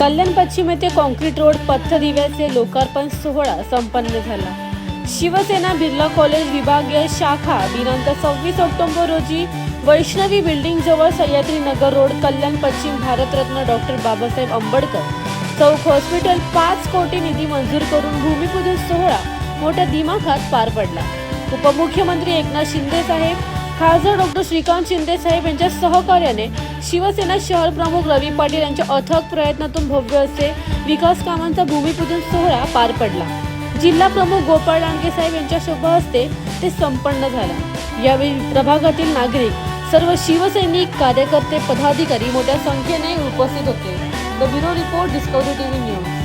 कल्याण पश्चिम येथे concrete road पथदिव्याचे लोकार्पण सोहळा संपन्न झाला. शिवसेना बिर्ला कॉलेज विभागीय शाखा दिनांक सव्वीस ऑक्टोबर रोजी वैष्णवी बिल्डिंग जवळ सह्याद्री नगर रोड कल्याण पश्चिम भारतरत्न डॉक्टर बाबासाहेब आंबेडकर. चौक हॉस्पिटल पाच कोटी निधी मंजूर करून भूमिपूजन सोहळा मोठ्या दिमाखात पार पडला. उपमुख्यमंत्री एकनाथ शिंदे साहेब खासदार डॉक्टर श्रीकांत शिंदे साहेब यांच्या सहकार्याने शिवसेना शहर प्रमुख रवी पाटील यांच्या अथक प्रयत्नातून भव्य असे विकास कामांचा भूमिपूजन सोहळा पार पडला. जिल्हा प्रमुख गोपाळ डांगे साहेब यांच्या शुभ हस्ते ते संपन्न झाला. यावेळी प्रभागातील नागरिक सर्व शिवसैनिक कार्यकर्ते पदाधिकारी मोठ्या संख्येने उपस्थित होते. The bureau report discovery TV news.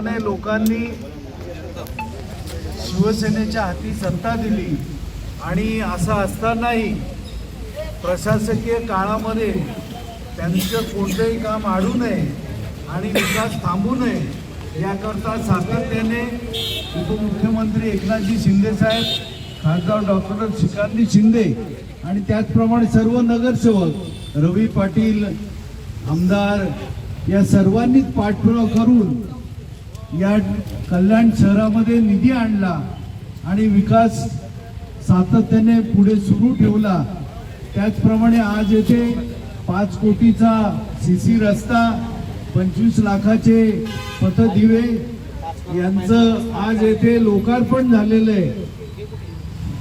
अर्थाने लोकांनी शिवसेनेच्या हाती सत्ता दिली आणि असं असतानाही प्रशासकीय काळामध्ये त्यांचं कोणतंही काम आडू नये आणि विकास थांबू नये याकरता सातत्याने उपमुख्यमंत्री एकनाथजी शिंदेसाहेब खासदार डॉक्टर श्रीकांतजी शिंदे आणि त्याचप्रमाणे सर्व नगरसेवक रवी पाटील आमदार या सर्वांनीच पाठपुरावा करून या कल्याण शहरामध्ये निधी आणला आणि विकास सातत्याने पुढे सुरू ठेवला. त्याचप्रमाणे आज येथे पाच कोटीचा सी सी रस्ता पंचवीस लाखाचे पथदिवे यांचं आज येथे लोकार्पण झालेलं आहे.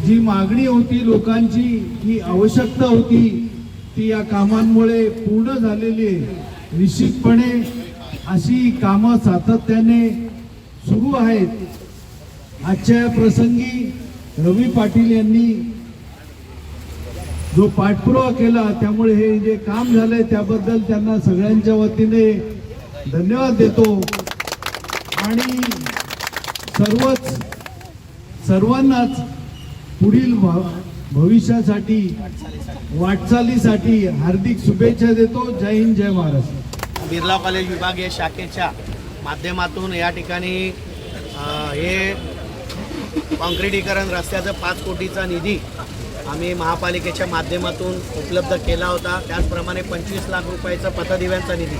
जी मागणी होती लोकांची ही आवश्यकता होती ती या कामांमुळे पूर्ण झालेली आहे. निश्चितपणे अशी कामं सातत्याने सुरू आहेत. आजच्या प्रसंगी रवी पाटील यांनी जो पाठपुरावा केला त्यामुळे हे जे काम झालंय त्याबद्दल त्यांना सगळ्यांच्या वतीने धन्यवाद देतो. आणि सर्वच सर्वांनाच पुढील भ- भविष्यासाठी वाटचालीसाठी हार्दिक शुभेच्छा देतो. जय हिंद जय महाराष्ट्र. बिर्ला कॉलेज विभागीय शाखेच्या माध्यमातून या ठिकाणी हे कॉन्क्रिटीकरण रस्त्याचं पाच कोटीचा निधी आम्ही महापालिकेच्या माध्यमातून उपलब्ध केला होता. त्याचप्रमाणे पंचवीस लाख रुपयाचा पथदिव्यांचा निधी.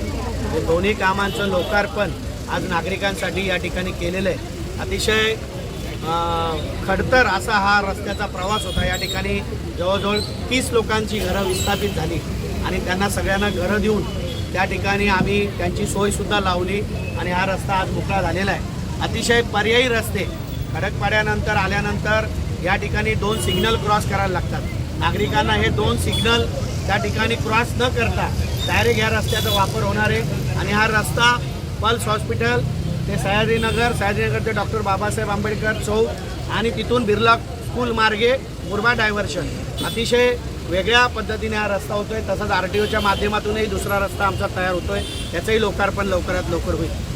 हे दोन्ही कामांचं लोकार्पण आज नागरिकांसाठी या ठिकाणी केलेलं आहे. अतिशय खडतर असा हा रस्त्याचा प्रवास होता. या ठिकाणी जवळजवळ तीस लोकांची घरं विस्थापित झाली आणि त्यांना सगळ्यांना घरं देऊन त्या ठिकाणी आम्ही त्यांची सोयसुद्धा लावली आणि हा रस्ता आज मोकळा झालेला आहे. अतिशय पर्यायी रस्ते खडकपाड्यानंतर आल्यानंतर या ठिकाणी दोन सिग्नल क्रॉस करायला लागतात. नागरिकांना हे दोन सिग्नल त्या ठिकाणी क्रॉस न करता डायरेक्ट या रस्त्याचा वापर होणार आहे. आणि हा रस्ता पल्स हॉस्पिटल ते सह्याद्रीनगर सह्याद्रीनगर ते डॉक्टर बाबासाहेब आंबेडकर चौक आणि तिथून बिर्ला स्कूल मार्गे मुरबा डायव्हर्शन. अतिशय वेगळ्या पद्धतीने हा रस्ता होतोय तसंच आर टी ओच्या माध्यमातूनही दुसरा रस्ता आमचा तयार होतोय. त्याचंही लोकार्पण लवकरात लवकर होईल.